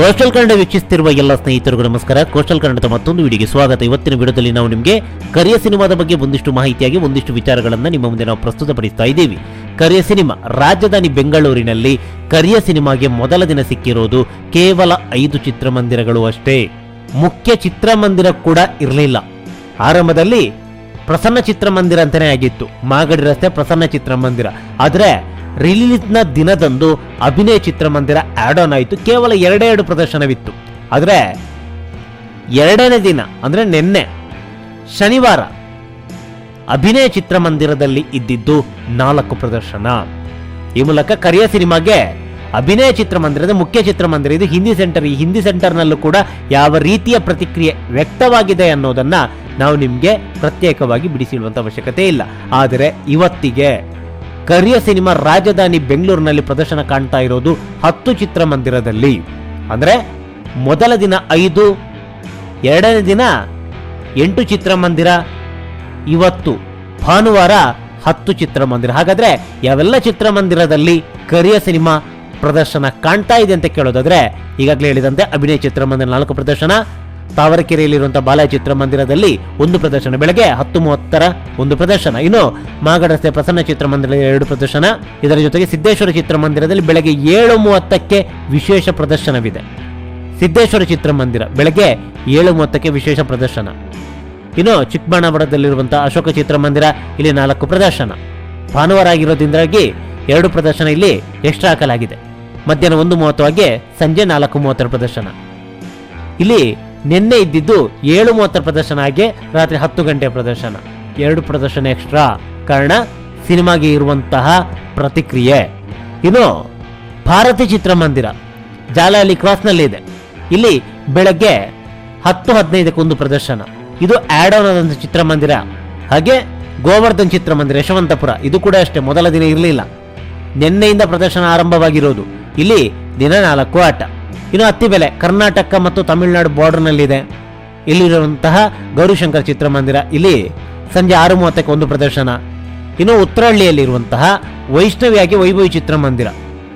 Coastal Kannada ವೀಕ್ಷಿಸುತ್ತಿರುವ ಎಲ್ಲ ಸ್ನೇಹಿತರಿಗೂ ನಮಸ್ಕಾರ. ಕೋಸ್ಟಲ್ ಕನ್ನಡದ ಮತ್ತೊಂದು ವಿಡಿಯೋಗೆ ಸ್ವಾಗತ. ಇವತ್ತಿನ ವಿಡಿಯೋದಲ್ಲಿ ನಾವು ನಿಮಗೆ ಕರಿಯ ಸಿನಿಮಾದ ಬಗ್ಗೆ ಒಂದಿಷ್ಟು ಮಾಹಿತಿಯಾಗಿ, ಒಂದಿಷ್ಟು ವಿಚಾರಗಳನ್ನು ನಿಮ್ಮ ಮುಂದೆ ನಾವು ಪ್ರಸ್ತುತಪಡಿಸ್ತಾ ಇದ್ದೀವಿ. ಕರಿಯ ಸಿನಿಮಾ, ರಾಜಧಾನಿ ಬೆಂಗಳೂರಿನಲ್ಲಿ ಕರಿಯ ಸಿನಿಮಾಗೆ ಮೊದಲ ದಿನ ಸಿಕ್ಕಿರೋದು ಕೇವಲ ಐದು ಚಿತ್ರಮಂದಿರಗಳು ಅಷ್ಟೇ. ಮುಖ್ಯ ಚಿತ್ರಮಂದಿರ ಕೂಡ ಇರಲಿಲ್ಲ. ಆರಂಭದಲ್ಲಿ ಪ್ರಸನ್ನ ಚಿತ್ರಮಂದಿರ ಅಂತಲೇ ಆಗಿತ್ತು. ಮಾಗಡಿ ರಸ್ತೆ ಪ್ರಸನ್ನ ಚಿತ್ರಮಂದಿರ. ಆದರೆ ರಿಲೀಸ್ನ ದಿನದಂದು ಅಭಿನಯ ಚಿತ್ರಮಂದಿರ ಆ್ಯಡ್ ಆನ್ ಆಯಿತು. ಕೇವಲ ಎರಡೇ ಎರಡು ಪ್ರದರ್ಶನವಿತ್ತು. ಆದರೆ, ಎರಡನೇ ದಿನ, ಅಂದರೆ ನಿನ್ನೆ, ಶನಿವಾರ, ಅಭಿನಯ ಚಿತ್ರಮಂದಿರದಲ್ಲಿ ಇದ್ದಿದ್ದು ನಾಲ್ಕು ಪ್ರದರ್ಶನ. ಈ ಮೂಲಕ ಕರಿಯ ಸಿನಿಮಾಗೆ ಅಭಿನಯ ಚಿತ್ರಮಂದಿರದ ಮುಖ್ಯ ಚಿತ್ರಮಂದಿರ ಇದು ಹಿಂದಿ ಸೆಂಟರ್ ಈ ಹಿಂದಿ ಸೆಂಟರ್ನಲ್ಲೂ ಕೂಡ ಯಾವ ರೀತಿಯ ಪ್ರತಿಕ್ರಿಯೆ ವ್ಯಕ್ತವಾಗಿದೆ ಅನ್ನೋದನ್ನು ನಾವು ನಿಮಗೆ ಪ್ರತ್ಯೇಕವಾಗಿ ಬಿಡಿಸಿಡುವಂಥ ಅವಶ್ಯಕತೆ ಇಲ್ಲ. ಆದರೆ ಇವತ್ತಿಗೆ ಕರಿಯ ಸಿನಿಮಾ ರಾಜಧಾನಿ ಬೆಂಗಳೂರಿನಲ್ಲಿ ಪ್ರದರ್ಶನ ಕಾಣ್ತಾ ಇರೋದು ಹತ್ತು ಚಿತ್ರಮಂದಿರದಲ್ಲಿ ಅಂದ್ರೆ ಮೊದಲ ದಿನ ಐದು, ಎರಡನೇ ದಿನ ಎಂಟು ಚಿತ್ರಮಂದಿರ ಇವತ್ತು ಭಾನುವಾರ ಹತ್ತು ಚಿತ್ರಮಂದಿರ ಹಾಗಾದ್ರೆ ಯಾವೆಲ್ಲ ಚಿತ್ರಮಂದಿರದಲ್ಲಿ ಕರಿಯ ಸಿನಿಮಾ ಪ್ರದರ್ಶನ ಕಾಣ್ತಾ ಇದೆ ಅಂತ ಕೇಳೋದಾದ್ರೆ ಈಗಾಗಲೇ ಹೇಳಿದಂತೆ ಅಭಿನಯ ಚಿತ್ರಮಂದಿರ ನಾಲ್ಕು ಪ್ರದರ್ಶನ ತಾವರೆಕೆರೆಯಲ್ಲಿರುವಂತಹ ಬಾಲಯ ಚಿತ್ರಮಂದಿರದಲ್ಲಿ ಒಂದು ಪ್ರದರ್ಶನ. ಬೆಳಗ್ಗೆ ಹತ್ತು ಮೂವತ್ತರ ಒಂದು ಪ್ರದರ್ಶನ. ಇನ್ನು ಮಾಗಡ ರಸ್ತೆ ಪ್ರಸನ್ನ ಚಿತ್ರಮಂದಿರದಲ್ಲಿ ಎರಡು ಪ್ರದರ್ಶನ. ಇದರ ಜೊತೆಗೆ ಸಿದ್ದೇಶ್ವರ ಚಿತ್ರಮಂದಿರದಲ್ಲಿ ಬೆಳಗ್ಗೆ ಏಳು ಮೂವತ್ತಕ್ಕೆ ವಿಶೇಷ ಪ್ರದರ್ಶನವಿದೆ. ಸಿದ್ದೇಶ್ವರ ಚಿತ್ರಮಂದಿರ. ಬೆಳಗ್ಗೆ ಏಳು ಮೂವತ್ತಕ್ಕೆ ವಿಶೇಷ ಪ್ರದರ್ಶನ. ಇನ್ನು ಚಿಕ್ಕಬಳ್ಳಾಪುರದಲ್ಲಿರುವಂತಹ ಅಶೋಕ ಚಿತ್ರಮಂದಿರ, ಇಲ್ಲಿ ನಾಲ್ಕು ಪ್ರದರ್ಶನ. ಭಾನುವಾರ ಆಗಿರೋದ್ರಿಂದಾಗಿ ಎರಡು ಪ್ರದರ್ಶನ ಇಲ್ಲಿ ಎಕ್ಸ್ಟ್ರಾ ಹಾಕಲಾಗಿದೆ. ಮಧ್ಯಾಹ್ನ ಒಂದು ಮೂವತ್ತವಾಗಿ ಸಂಜೆ ನಾಲ್ಕು ಮೂವತ್ತರ ಪ್ರದರ್ಶನ. ಇಲ್ಲಿ ನಿನ್ನೆ ಇದ್ದಿದ್ದು ಏಳು ಮೂವತ್ತರ ಪ್ರದರ್ಶನ ಆಗಿ ರಾತ್ರಿ ಹತ್ತು ಗಂಟೆ ಪ್ರದರ್ಶನ. ಎರಡು ಪ್ರದರ್ಶನ ಎಕ್ಸ್ಟ್ರಾ ಕಾರಣ, ಸಿನಿಮಾಗೆ ಇರುವಂತಹ ಪ್ರತಿಕ್ರಿಯೆ. ಇನ್ನು, ಭಾರತಿ ಚಿತ್ರಮಂದಿರ, ಜಾಲಹಳ್ಳಿ ಕ್ರಾಸ್ನಲ್ಲಿ ಇದೆ. ಇಲ್ಲಿ ಬೆಳಗ್ಗೆ ಹತ್ತು ಹದಿನೈದಕ್ಕೊಂದು ಪ್ರದರ್ಶನ. ಇದು ಆಡ್ ಆನ್ ಆದಂಥ ಚಿತ್ರಮಂದಿರ. ಹಾಗೆ ಗೋವರ್ಧನ್ ಚಿತ್ರಮಂದಿರ, ಯಶವಂತಪುರ. ಇದು ಕೂಡ ಅಷ್ಟೇ, ಮೊದಲ ದಿನ ಇರಲಿಲ್ಲ. ನಿನ್ನೆಯಿಂದ ಪ್ರದರ್ಶನ ಆರಂಭವಾಗಿರೋದು. ಇಲ್ಲಿ ದಿನ ನಾಲ್ಕು ಆಟ. ಇನ್ನು ಅತ್ತಿಬೆಲೆ ಕರ್ನಾಟಕ ಮತ್ತು ತಮಿಳುನಾಡು ಬಾರ್ಡರ್ನಲ್ಲಿದೆ ಇಲ್ಲಿರುವಂತಹ ಗೌರಿಶಂಕರ್ ಚಿತ್ರಮಂದಿರ. ಇಲ್ಲಿ ಸಂಜೆ ಆರು ಮೂವತ್ತಕ್ಕೆ ಒಂದು ಪ್ರದರ್ಶನ. ಇನ್ನು ಉತ್ತರಹಳ್ಳಿಯಲ್ಲಿರುವಂತಹ ವೈಷ್ಣವಿಯಾಗಿ ವೈಭವಿ ಚಿತ್ರಮಂದಿರ.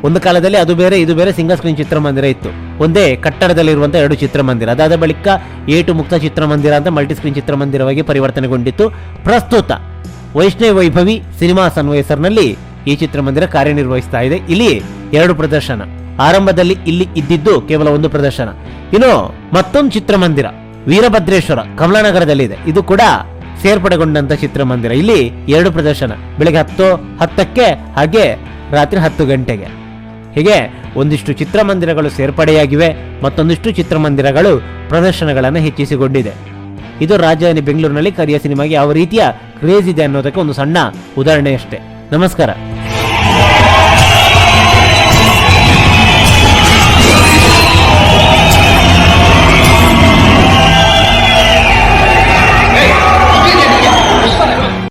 ಒಂದು ಕಾಲದಲ್ಲಿ ಅದು ಬೇರೆ, ಇದು ಬೇರೆ ಸಿಂಗಲ್ ಸ್ಕ್ರೀನ್ ಚಿತ್ರಮಂದಿರ ಇತ್ತು. ಒಂದೇ ಕಟ್ಟಡದಲ್ಲಿರುವಂಥ ಎರಡು ಚಿತ್ರಮಂದಿರ. ಅದಾದ ಬಳಿಕ ಏಟು ಮುಕ್ತ ಚಿತ್ರಮಂದಿರ ಅಂತ ಮಲ್ಟಿ ಸ್ಕ್ರೀನ್ ಚಿತ್ರಮಂದಿರವಾಗಿ ಪರಿವರ್ತನೆಗೊಂಡಿತ್ತು. ಪ್ರಸ್ತುತ ವೈಷ್ಣವಿ ವೈಭವಿ ಸಿನಿಮಾ ಸನ್ವಯಸರ್ನಲ್ಲಿ ಈ ಚಿತ್ರಮಂದಿರ ಕಾರ್ಯನಿರ್ವಹಿಸ್ತಾ ಇದೆ. ಇಲ್ಲಿ ಎರಡು ಪ್ರದರ್ಶನ. ಆರಂಭದಲ್ಲಿ ಇಲ್ಲಿ ಇದ್ದಿದ್ದು ಕೇವಲ ಒಂದು ಪ್ರದರ್ಶನ. ಇನ್ನು ಮತ್ತೊಂದು ಚಿತ್ರಮಂದಿರ, ವೀರಭದ್ರೇಶ್ವರ ಕಮಲಾನಗರದಲ್ಲಿದೆ. ಇದು ಕೂಡ ಸೇರ್ಪಡೆಗೊಂಡಂತ ಚಿತ್ರಮಂದಿರ. ಇಲ್ಲಿ ಎರಡು ಪ್ರದರ್ಶನ, ಬೆಳಗ್ಗೆ ಹತ್ತು ಹತ್ತಕ್ಕೆ ಹಾಗೆ ರಾತ್ರಿ ಹತ್ತು ಗಂಟೆಗೆ. ಹೀಗೆ ಒಂದಿಷ್ಟು ಚಿತ್ರಮಂದಿರಗಳು ಸೇರ್ಪಡೆಯಾಗಿವೆ, ಮತ್ತೊಂದಿಷ್ಟು ಚಿತ್ರಮಂದಿರಗಳು ಪ್ರದರ್ಶನಗಳನ್ನು ಹೆಚ್ಚಿಸಿಕೊಂಡಿದೆ. ಇದು ರಾಜಧಾನಿ ಬೆಂಗಳೂರಿನಲ್ಲಿ ಕರಿಯ ಸಿನಿಮಾಗೆ ಯಾವ ರೀತಿಯ ಕ್ರೇಜ್ ಇದೆ ಅನ್ನೋದಕ್ಕೆ ಒಂದು ಸಣ್ಣ ಉದಾಹರಣೆ ಅಷ್ಟೇ ನಮಸ್ಕಾರ.